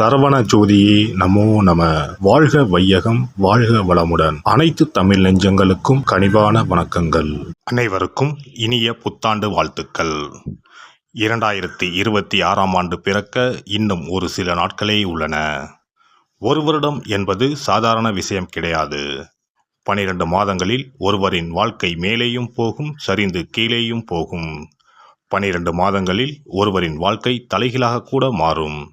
சரவண ஜோதியே நமோ நம. வாழ்க வையகம் வாழ்க வளமுடன். அனைத்து தமிழ் நெஞ்சங்களுக்கும் கனிவான வணக்கங்கள். அனைவருக்கும் இனிய புத்தாண்டு வாழ்த்துக்கள். இரண்டாயிரத்தி இருபத்தி ஆறாம் ஆண்டு பிறக்க இன்னும் ஒரு சில நாட்களே உள்ளன. ஒரு வருடம் என்பது சாதாரண விஷயம் கிடையாது. பனிரெண்டு மாதங்களில் ஒருவரின் வாழ்க்கை மேலேயும் போகும் சரிந்து கீழேயும் போகும். பனிரெண்டு மாதங்களில் ஒருவரின் வாழ்க்கை தலைகீழாக கூட மாறும்.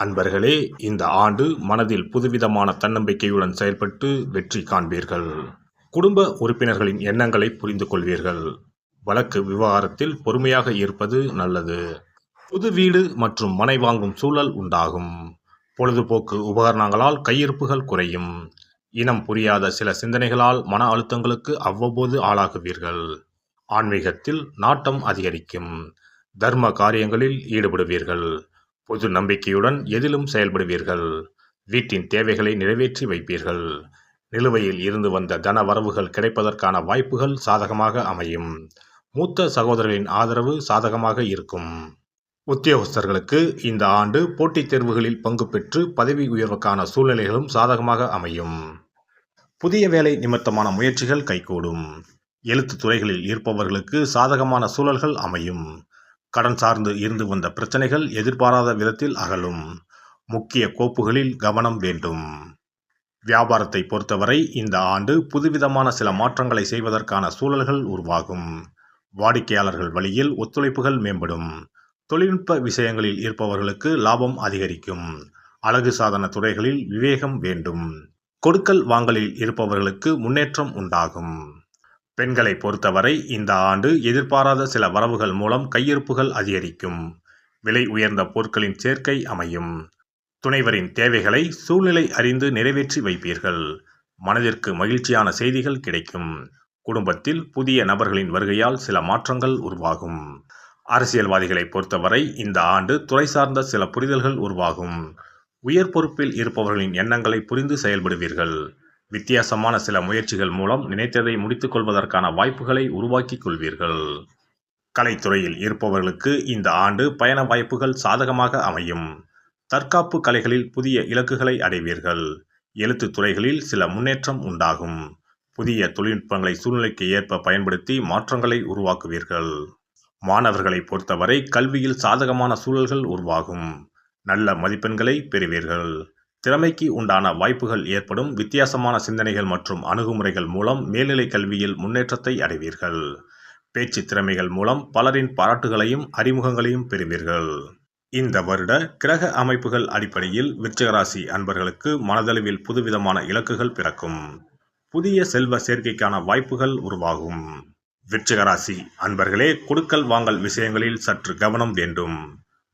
அன்பர்களே இந்த ஆண்டு மனதில் புதுவிதமான தன்னம்பிக்கையுடன் செயல்பட்டு வெற்றி காண்பீர்கள். குடும்ப உறுப்பினர்களின் எண்ணங்களை புரிந்து கொள்வீர்கள். வழக்கு விவகாரத்தில் பொறுமையாக இருப்பது நல்லது. புது வீடு மற்றும் மனை வாங்கும் சூழல் உண்டாகும். பொழுதுபோக்கு உபகரணங்களால் கையிருப்புகள் குறையும். இனம் புரியாத சில சிந்தனைகளால் மன அழுத்தங்களுக்கு அவ்வப்போது ஆளாகுவீர்கள். ஆன்மீகத்தில் நாட்டம் அதிகரிக்கும். தர்ம காரியங்களில் ஈடுபடுவீர்கள். பொது நம்பிக்கையுடன் எதிலும் செயல்படுவீர்கள். வீட்டின் தேவைகளை நிறைவேற்றி வைப்பீர்கள். நிலுவையில் இருந்து வந்த தன வரவுகள் கிடைப்பதற்கான வாய்ப்புகள் சாதகமாக அமையும். மூத்த சகோதரர்களின் ஆதரவு சாதகமாக இருக்கும். உத்தியோகஸ்தர்களுக்கு இந்த ஆண்டு போட்டித் தேர்வுகளில் பங்கு பெற்று பதவி உயர்வுக்கான சூழ்நிலைகளும் சாதகமாக அமையும். புதிய வேலை நிமித்தமான முயற்சிகள் கைகூடும். எழுத்து துறைகளில் இருப்பவர்களுக்கு சாதகமான சூழல்கள் அமையும். கடன் சார்ந்து இருந்து வந்த பிரச்சனைகள் எதிர்பாராத விதத்தில் அகலும். முக்கிய கோப்புகளில் கவனம் வேண்டும். வியாபாரத்தை பொறுத்தவரை இந்த ஆண்டு புதுவிதமான சில மாற்றங்களை செய்வதற்கான சூழல்கள் உருவாகும். வாடிக்கையாளர்கள் வழியில் ஒத்துழைப்புகள் மேம்படும். தொழில்நுட்ப விஷயங்களில் இருப்பவர்களுக்கு லாபம் அதிகரிக்கும். அழகு சாதன துறைகளில் விவேகம் வேண்டும். கொடுக்கல் வாங்கலில் இருப்பவர்களுக்கு முன்னேற்றம் உண்டாகும். பெண்களை பொறுத்தவரை இந்த ஆண்டு எதிர்பாராத சில வரவுகள் மூலம் கையிருப்புகள் அதிகரிக்கும். விலை உயர்ந்த பொருட்களின் சேர்க்கை அமையும். துணைவரின் தேவைகளை சூழ்நிலை அறிந்து நிறைவேற்றி வைப்பீர்கள். மனதிற்கு மகிழ்ச்சியான செய்திகள் கிடைக்கும். குடும்பத்தில் புதிய நபர்களின் வருகையால் சில மாற்றங்கள் உருவாகும். அரசியல்வாதிகளை பொறுத்தவரை இந்த ஆண்டு துறை சார்ந்த சில புரிதல்கள் உருவாகும். உயர் பொறுப்பில் இருப்பவர்களின் எண்ணங்களை புரிந்து செயல்படுவீர்கள். வித்தியாசமான சில முயற்சிகள் மூலம் நினைத்ததை முடித்துக் கொள்வதற்கான வாய்ப்புகளை உருவாக்கிக் கொள்வீர்கள். கலைத்துறையில் இருப்பவர்களுக்கு இந்த ஆண்டு பயண வாய்ப்புகள் சாதகமாக அமையும். தற்காப்பு கலைகளில் புதிய இலக்குகளை அடைவீர்கள். எழுத்து துறைகளில் சில முன்னேற்றம் உண்டாகும். புதிய தொழில்நுட்பங்களை சூழ்நிலைக்கு ஏற்ப பயன்படுத்தி மாற்றங்களை உருவாக்குவீர்கள். மாணவர்களை பொறுத்தவரை கல்வியில் சாதகமான சூழல்கள் உருவாகும். நல்ல மதிப்பெண்களை பெறுவீர்கள். திறமைக்கு உண்டான வாய்ப்புகள் ஏற்படும் வித்தியாசமான சிந்தனைகள் மற்றும் அணுகுமுறைகள் மூலம் மேல்நிலை கல்வியில் முன்னேற்றத்தை அடைவீர்கள். பேச்சு திறமைகள் மூலம் பலரின் பாராட்டுகளையும் அறிமுகங்களையும் பெறுவீர்கள். இந்த வருட கிரக அமைப்புகள் அடிப்படையில் விருச்சகராசி அன்பர்களுக்கு மனதளவில் புதுவிதமான இலக்குகள் பிறக்கும். புதிய செல்வ சேர்க்கைக்கான வாய்ப்புகள் உருவாகும். விருச்சகராசி அன்பர்களே கொடுக்கல் வாங்கல் விஷயங்களில் சற்று கவனம் வேண்டும்.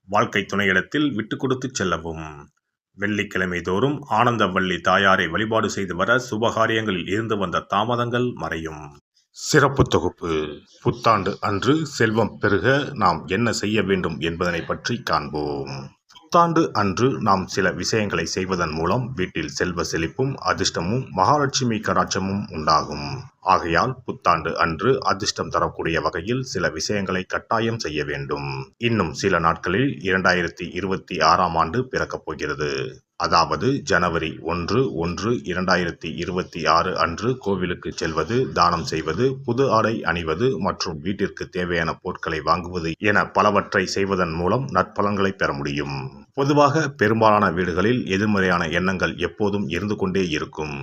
வாழ்க்கை துணையிடத்தில் விட்டு கொடுத்து செல்லவும். வெள்ளிக்கிழமை தோறும் ஆனந்தவள்ளி தாயாரை வழிபாடு செய்து வர சுபகாரியங்களில் இருந்து வந்த தாமதங்கள் மறையும். சிறப்பு தொகுப்பு. புத்தாண்டு அன்று செல்வம் பெருக நாம் என்ன செய்ய வேண்டும் என்பதனை பற்றி காண்போம். புத்தாண்டு அன்று நாம் சில விஷயங்களை செய்வதன் மூலம் வீட்டில் செல்வ செழிப்பும் அதிர்ஷ்டமும் மகாலட்சுமி கடாட்சமும் உண்டாகும். ஆகையால் புத்தாண்டு அன்று அதிர்ஷ்டம் தரக்கூடிய வகையில் சில விஷயங்களை கட்டாயம் செய்ய வேண்டும். இன்னும் சில நாட்களில் இரண்டாயிரத்தி இருபத்தி ஆறாம் ஆண்டு பிறக்கப் போகிறது. அதாவது ஜனவரி ஒன்று ஒன்று இரண்டாயிரத்தி இருபத்தி ஆறு அன்று கோவிலுக்கு செல்வது தானம் செய்வது புது ஆடை அணிவது மற்றும் வீட்டிற்கு தேவையான பொருட்களை வாங்குவது என பலவற்றை செய்வதன் மூலம் நற்பலன்களை பெற முடியும். பொதுவாக பெரும்பாலான வீடுகளில் எதிர்மறையான எண்ணங்கள் எப்போதும் இருந்து கொண்டே இருக்கும்.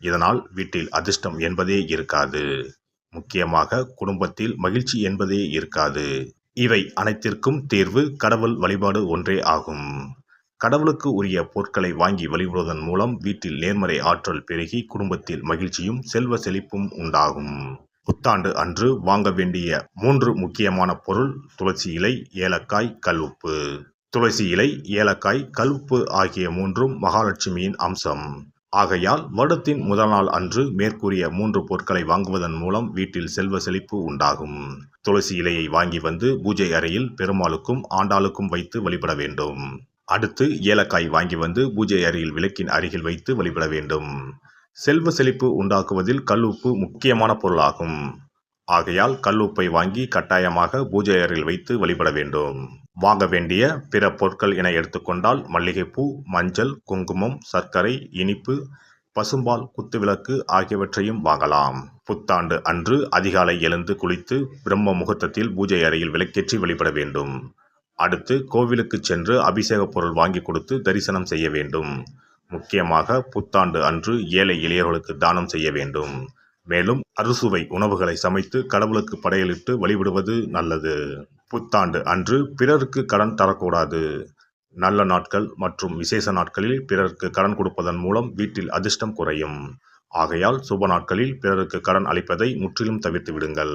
இதனால் வீட்டில் அதிர்ஷ்டம் என்பதே இருக்காது. முக்கியமாக குடும்பத்தில் மகிழ்ச்சி என்பதே இருக்காது. இவை அனைத்திற்கும் தீர்வு கடவுள் வழிபாடு ஒன்றே ஆகும். கடவுளுக்கு உரிய பொருட்களை வாங்கி வழிபடுவதன் மூலம் வீட்டில் நேர்மறை ஆற்றல் பெருகி குடும்பத்தில் மகிழ்ச்சியும் செல்வ செழிப்பும் உண்டாகும். புத்தாண்டு அன்று வாங்க வேண்டிய மூன்று முக்கியமான பொருள் துளசி இலை ஏலக்காய் கல்வுப்பு துளசி இலை ஏலக்காய் கல்வுப்பு ஆகிய மூன்றும் மகாலட்சுமியின் அம்சம். ஆகையால் வருடத்தின் முதல் நாள் அன்று மேற்கூறிய மூன்று பொருட்களை வாங்குவதன் மூலம் வீட்டில் செல்வ செழிப்பு உண்டாகும். துளசி இலையை வாங்கி வந்து பூஜை அறையில் பெருமாளுக்கும் ஆண்டாளுக்கும் வைத்து வழிபட வேண்டும். அடுத்து ஏலக்காய் வாங்கி வந்து பூஜை அறையில் விளக்கின் அருகில் வைத்து வழிபட வேண்டும். செல்வ செழிப்பு உண்டாக்குவதில் கல்லுப்பு முக்கியமான பொருளாகும். ஆகையால் கல்லுப்பை வாங்கி கட்டாயமாக பூஜை அறையில் வைத்து வழிபட வேண்டும். வாங்க வேண்டிய பிற பொருட்கள் என எடுத்துக்கொண்டால் மல்லிகைப்பூ மஞ்சள் குங்குமம் சர்க்கரை இனிப்பு பசும்பால் குத்துவிளக்கு ஆகியவற்றையும் வாங்கலாம். புத்தாண்டு அன்று அதிகாலை எழுந்து குளித்து பிரம்ம முகூர்த்தத்தில் பூஜை அறையில் விளக்கேற்றி வழிபட வேண்டும். அடுத்து கோவிலுக்கு சென்று அபிஷேக பொருள் வாங்கி கொடுத்து தரிசனம் செய்ய வேண்டும். முக்கியமாக புத்தாண்டு அன்று ஏழை எளியவர்களுக்கு தானம் செய்ய வேண்டும். மேலும் அறுசுவை உணவுகளை சமைத்து கடவுளுக்கு படையலிட்டு வழிபடுவது நல்லது. புத்தாண்டு அன்று பிறருக்கு கடன் தரக்கூடாது. நல்ல நாட்கள் மற்றும் விசேஷ நாட்களில் பிறருக்கு கடன் கொடுப்பதன் மூலம் வீட்டில் அதிர்ஷ்டம் குறையும். ஆகையால் சுப நாட்களில் பிறருக்கு கடன் அளிப்பதை முற்றிலும் தவிர்த்து விடுங்கள்.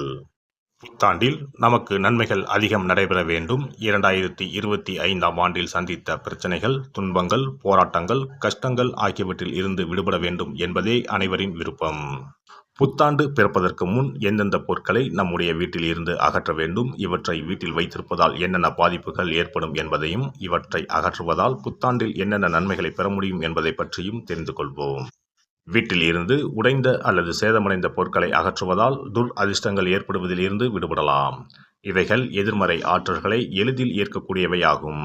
புத்தாண்டில் நமக்கு நன்மைகள் அதிகம் நடைபெற வேண்டும். இரண்டாயிரத்தி இருபத்தி ஐந்தாம் ஆண்டில் சந்தித்த பிரச்சனைகள் துன்பங்கள் போராட்டங்கள் கஷ்டங்கள் ஆகியவற்றில் இருந்து விடுபட வேண்டும் என்பதே அனைவரின் விருப்பம். புத்தாண்டு பிறப்பதற்கு முன் எந்தெந்த பொருட்களை நம்முடைய வீட்டில் இருந்து அகற்ற வேண்டும் இவற்றை வீட்டில் வைத்திருப்பதால் என்னென்ன பாதிப்புகள் ஏற்படும் என்பதையும் இவற்றை அகற்றுவதால் புத்தாண்டில் என்னென்ன நன்மைகளை பெற முடியும் என்பதை பற்றியும் தெரிந்து கொள்வோம். வீட்டில் இருந்து உடைந்த அல்லது சேதமடைந்த பொருட்களை அகற்றுவதால் துர் அதிர்ஷ்டங்கள் ஏற்படுவதில் இருந்து விடுபடலாம். இவைகள் எதிர்மறை ஆற்றல்களை எளிதில் ஏற்கக்கூடியவையாகும்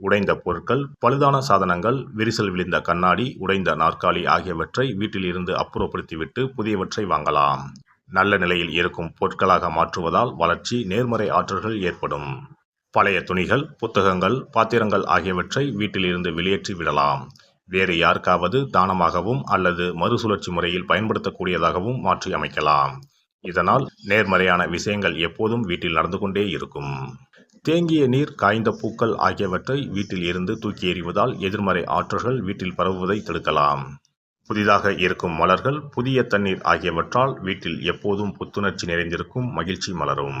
உடைந்த பொருட்கள் பழுதான சாதனங்கள் விரிசல் விழுந்த கண்ணாடி உடைந்த நாற்காலி ஆகியவற்றை வீட்டில் இருந்து அப்புறப்படுத்திவிட்டு புதியவற்றை வாங்கலாம். நல்ல நிலையில் இருக்கும் பொருட்களாக மாற்றுவதால் வளர்ச்சி நேர்மறை ஆற்றல்கள் ஏற்படும். பழைய துணிகள் புத்தகங்கள் பாத்திரங்கள் ஆகியவற்றை வீட்டில் இருந்து வெளியேற்றி விடலாம். வேறு யாருக்காவது தானமாகவும் அல்லது மறுசுழற்சி முறையில் பயன்படுத்தக்கூடியதாகவும் மாற்றி அமைக்கலாம். இதனால் நேர்மறையான விஷயங்கள் எப்போதும் வீட்டில் நடந்து கொண்டே இருக்கும். தேங்கிய நீர் காய்ந்த பூக்கள் ஆகியவற்றை வீட்டில் இருந்து தூக்கி எறிவதால் எதிர்மறை ஆற்றல்கள் வீட்டில் பரவுவதை தடுக்கலாம். புதிதாக இருக்கும் மலர்கள் புதிய தண்ணீர் ஆகியவற்றால் வீட்டில் எப்போதும் புத்துணர்ச்சி நிறைந்திருக்கும் மகிழ்ச்சி மலரும்.